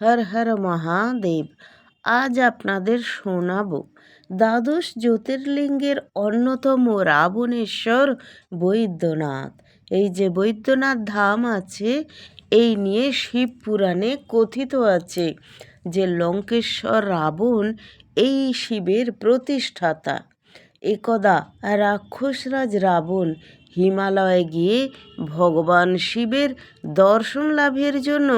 হর হর মহাদেব, আজ আপনাদের শোনাব। দ্বাদশ জ্যোতির্লিঙ্গের অন্যতম রাবণেশ্বর বৈদ্যনাথ। এই যে বৈদ্যনাথ ধাম আছে, এই নিয়ে শিব পুরাণে কথিত আছে যে লঙ্কেশ্বর রাবণ এই শিবের প্রতিষ্ঠাতা। একদা রাক্ষসরাজ রাবণ হিমালয়ে গিয়ে ভগবান শিবের দর্শন লাভের জন্য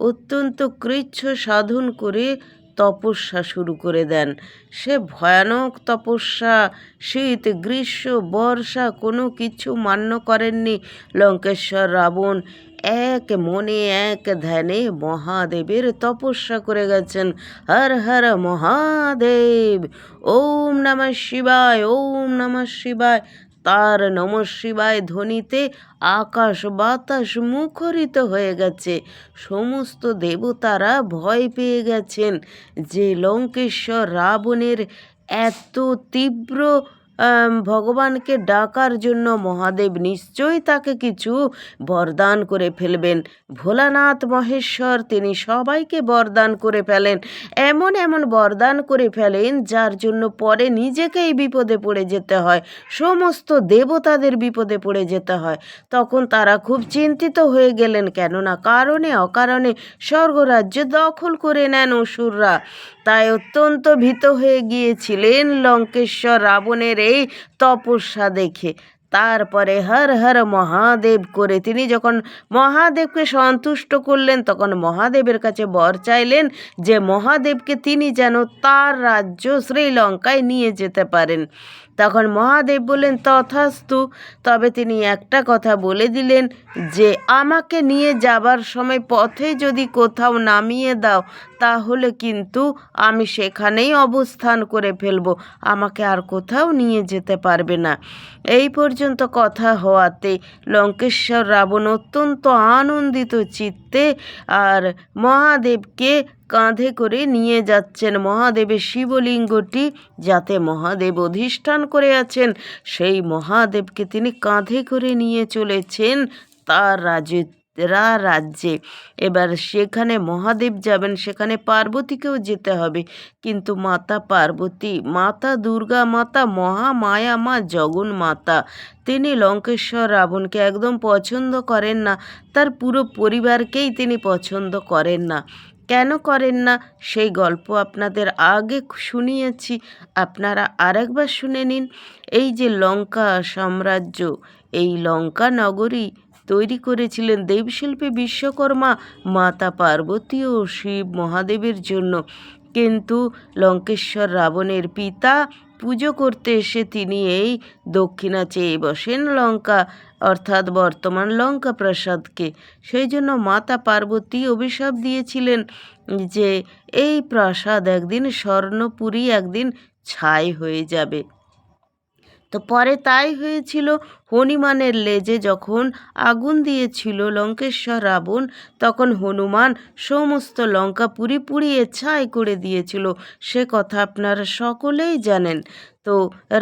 অত্যন্ত কৃচ্ছ সাধন করে তপস্যা শুরু করে দেন। সে ভয়ানক তপস্যা, শীত, গ্রীষ্ম, বর্ষা কোনো কিছু মান্য করেননি। লঙ্কেশ্বর, রাবণ এক মনে এক ধ্যানে মহাদেবের তপস্যা করে গেছেন। হর হর মহাদেব, ওম নমঃ শিবায়, ওম নমঃ শিবায়। তার নম শিবায় ধ্বনিতে আকাশ বাতাস মুখরিত হয়ে গেছে। সমস্ত দেবতারা ভয় পেয়ে গেছেন যে লঙ্কেশ্বর রাবণের এত তীব্র ভগবানকে ডাকার জন্য মহাদেব নিশ্চয়ই তাকে কিছু বরদান করে ফেলবেন। ভোলানাথ মহেশ্বর, তিনি সবাইকে বরদান করে ফেলেন। এমন এমন বরদান করে ফেলেন, যার জন্য পরে নিজেকেই বিপদে পড়ে যেতে হয়। সমস্ত দেবতাদের বিপদে পড়ে যেতে হয়। তখন তারা খুব চিন্তিত হয়ে গেলেন, কেননা কারণে অকারণে স্বর্গরাজ্য দখল করে নেন অসুররা। তাই অত্যন্ত ভীত হয়ে গিয়েছিলেন লঙ্কেশ্বর রাবণের এই তপস্যা দেখে তারপরে হর হর মহাদেব করে তিনি যখন মহাদেবকে সন্তুষ্ট করলেন, তখন মহাদেবের কাছে বর চাইলেন যে মহাদেবকে তিনি যেন তার রাজ্য শ্রীলঙ্কায় নিয়ে যেতে পারেন। তখন মহাদেব বললেন, তথাস্তু। তবে তিনি একটা কথা বলে দিলেন যে, আমাকে নিয়ে যাবার সময় পথে যদি কোথাও নামিয়ে দাও, তাহলে কিন্তু আমি সেখানেই অবস্থান করে ফেলব। আমাকে আর কোথাও নিয়ে যেতে পারবে না। এই পর্যন্ত কথা হওয়াতে লঙ্কেশ্বর রাবণ অত্যন্ত আনন্দিত চিত্তে আর মহাদেবকে কাঁধে করে নিয়ে যাচ্ছেন মহাদেবের শিবলিঙ্গটি যাতে মহাদেব অধিষ্ঠান করে আছেন। সেই মহাদেবকে তিনি কাঁধে করে নিয়ে চলেছেন তার রাজে রা রাজ্যে। এবার সেখানে মহাদেব যাবেন, সেখানে পার্বতীকেও যেতে হবে। কিন্তু মাতা পার্বতী, মাতা দুর্গা মাতা মহামায়া মা, জগন মাতা, তিনি লঙ্কেশ্বর রাবণকে একদম পছন্দ করেন না। তার পুরো পরিবারকেই তিনি পছন্দ করেন না। কেন করেন না? সেই গল্প আপনাদের আগে শুনিয়েছি। আপনারা আরেকবার শুনে নিন। এই যে লঙ্কা সাম্রাজ্য, এই লঙ্কা নগরী তৈরি করেছিলেন দেবশিল্পী বিশ্বকর্মা মাতা পার্বতী ও শিব মহাদেবের জন্য। কিন্তু লঙ্কেশ্বর রাবণের পিতা পুজো করতে এসে তিনি এই দক্ষিণা চেয়ে বসেন লঙ্কা, অর্থাৎ বর্তমান লঙ্কা প্রসাদকে। সেই জন্য মাতা পার্বতী অভিশাপ দিয়েছিলেন যে, এই প্রাসাদ একদিন স্বর্ণপুরী একদিন ছাই হয়ে যাবে। তো পরে তাই হয়েছিল। হনুমানের লেজে যখন আগুন দিয়েছিল লঙ্কেশ্বর রাবণ, তখন হনুমান সমস্ত লঙ্কা পুরি পুড়িয়ে ছাই করে দিয়েছিল। সে কথা আপনারা সকলেই জানেন। তো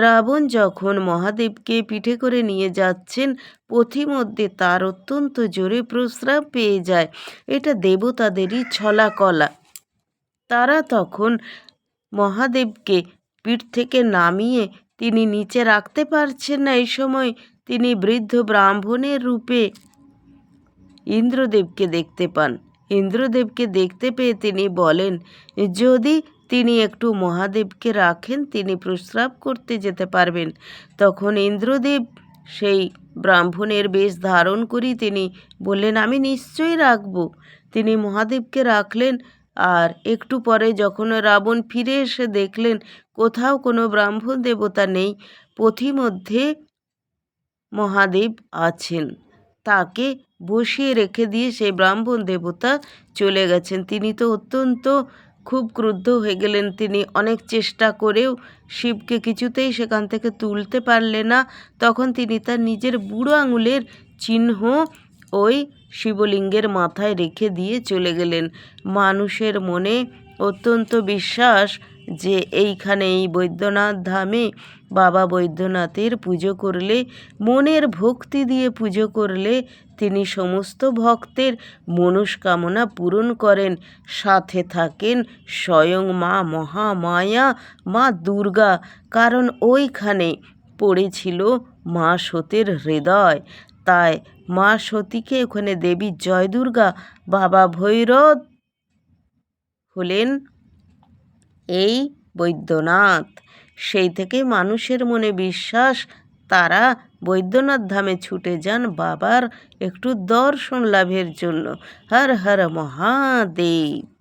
রাবণ যখন মহাদেবকে পিঠে করে নিয়ে যাচ্ছেন, পথিমধ্যে তার অত্যন্ত জোরে প্রস্রাব পেয়ে যায়। এটা দেবতাদেরই ছলা কলা তারা তখন মহাদেবকে পিঠ থেকে নামিয়ে তিনি নিচে রাখতে পারছেন না এই সময়। তিনি বৃদ্ধ ব্রাহ্মণের রূপে ইন্দ্রদেবকে দেখতে পান। ইন্দ্রদেবকে দেখতে পেয়ে তিনি বলেন, যদি তিনি একটু মহাদেবকে রাখেন, তিনি প্রস্রাব করতে যেতে পারবেন। তখন ইন্দ্রদেব সেই ব্রাহ্মণের বেশ ধারণ করি তিনি বললেন, আমি নিশ্চয়ই রাখব। তিনি মহাদেবকে রাখলেন আর একটু পরে যখন রাবণ ফিরে এসে দেখলেন কোথাও কোনো ব্রাহ্মণ দেবতা নেই, পথিমধ্যে মহাদেব আছেন। তাকে বসিয়ে রেখে দিয়ে সেই ব্রাহ্মণ দেবতা চলে গেছেন। তিনি তো অত্যন্ত খুব ক্রুদ্ধ হয়ে গেলেন। তিনি অনেক চেষ্টা করেও শিবকে কিছুতেই সেখান থেকে তুলতে পারলে না। তখন তিনি তার নিজের বুড়ো আঙুলের চিহ্ন ওই শিবলিঙ্গের মাথায় রেখে দিয়ে চলে গেলেন। মানুষের মনে অত্যন্ত বিশ্বাস যে এইখানে এই বৈদ্যনাথ ধামে বাবা বৈদ্যনাথের পুজো করলে, মনের ভক্তি দিয়ে পুজো করলে তিনি সমস্ত ভক্তের মনস্কামনা পূরণ করেন। সাথে থাকেন স্বয়ং মা মহামায়া, মা দুর্গা, কারণ ওইখানে পড়েছিল মা সতীর হৃদয়। তাই মা সতীকে ওখানে দেবী জয় দুর্গা বাবা ভৈরব হলেন এই বৈদ্যনাথ। সেই থেকে মানুষের মনে বিশ্বাস, তারা বৈদ্যনাথ ধামে ছুটে যান বাবার একটু দর্শন লাভের জন্য। হর হর মহাদেব।